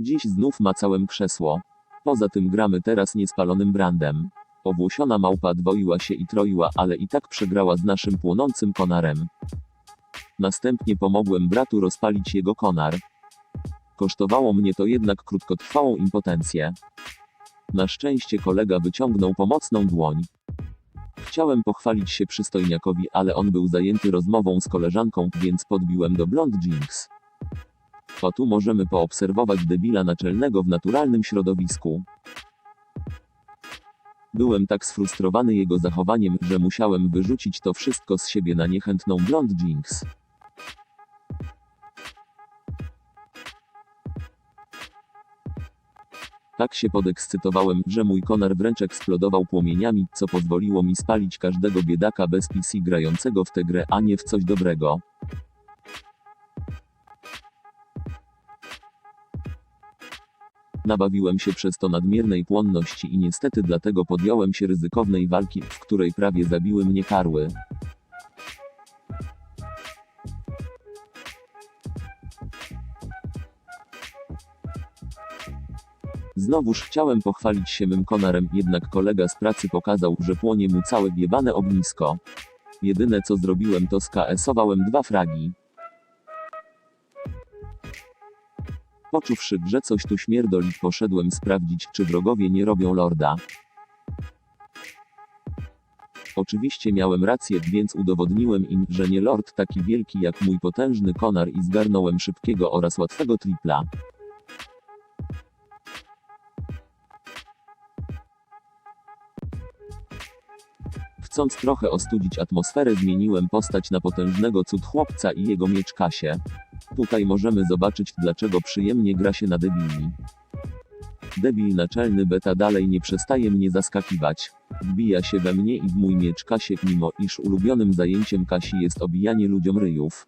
Dziś znów macałem krzesło. Poza tym gramy teraz niespalonym brandem. Owłosiona małpa dwoiła się i troiła, ale i tak przegrała z naszym płonącym konarem. Następnie pomogłem bratu rozpalić jego konar. Kosztowało mnie to jednak krótkotrwałą impotencję. Na szczęście kolega wyciągnął pomocną dłoń. Chciałem pochwalić się przystojniakowi, ale on był zajęty rozmową z koleżanką, więc podbiłem do Blond Jinx. O tu możemy poobserwować debila naczelnego w naturalnym środowisku. Byłem tak sfrustrowany jego zachowaniem, że musiałem wyrzucić to wszystko z siebie na niechętną Blond Jinx. Tak się podekscytowałem, że mój konar wręcz eksplodował płomieniami, co pozwoliło mi spalić każdego biedaka bez PC grającego w tę grę, a nie w coś dobrego. Nabawiłem się przez to nadmiernej płonności i niestety dlatego podjąłem się ryzykownej walki, w której prawie zabiły mnie karły. Znowuż chciałem pochwalić się mym konarem, jednak kolega z pracy pokazał, że płonie mu całe biebane ognisko. Jedyne co zrobiłem to skasowałem dwa fragi. Poczuwszy, że coś tu śmierdoli, poszedłem sprawdzić, czy wrogowie nie robią lorda. Oczywiście miałem rację, więc udowodniłem im, że nie lord taki wielki jak mój potężny konar i zgarnąłem szybkiego oraz łatwego tripla. Chcąc trochę ostudzić atmosferę zmieniłem postać na potężnego cud chłopca i jego miecz Kasię. Tutaj możemy zobaczyć, dlaczego przyjemnie gra się na debili. Debil naczelny beta dalej nie przestaje mnie zaskakiwać. Wbija się we mnie i w mój miecz Kasię, mimo iż ulubionym zajęciem Kasi jest obijanie ludziom ryjów.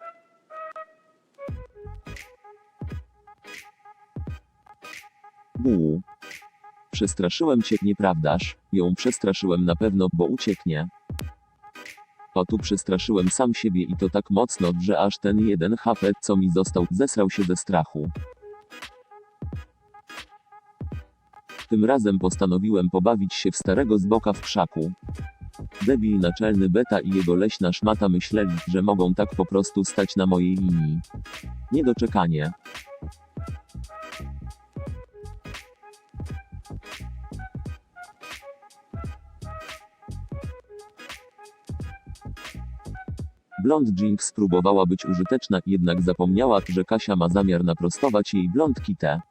Buł. Przestraszyłem cię, nieprawdaż? Ją przestraszyłem na pewno, bo ucieknie. O tu przestraszyłem sam siebie i to tak mocno, że aż ten jeden HP, co mi został, zesrał się ze strachu. Tym razem postanowiłem pobawić się w starego zboka w krzaku. Debil naczelny beta i jego leśna szmata myśleli, że mogą tak po prostu stać na mojej linii. Niedoczekanie. Blond Jinx spróbowała być użyteczna, jednak zapomniała, że Kasia ma zamiar naprostować jej blond kitę.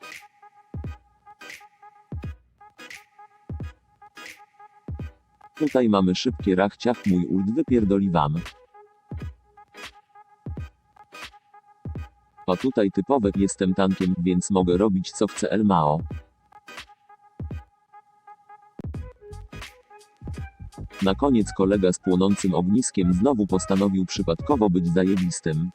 Tutaj mamy szybkie rachciach, mój ult wypierdoli wam. A tutaj typowe, jestem tankiem, więc mogę robić co chce Elmao. Na koniec kolega z płonącym ogniskiem znowu postanowił przypadkowo być zajebistym.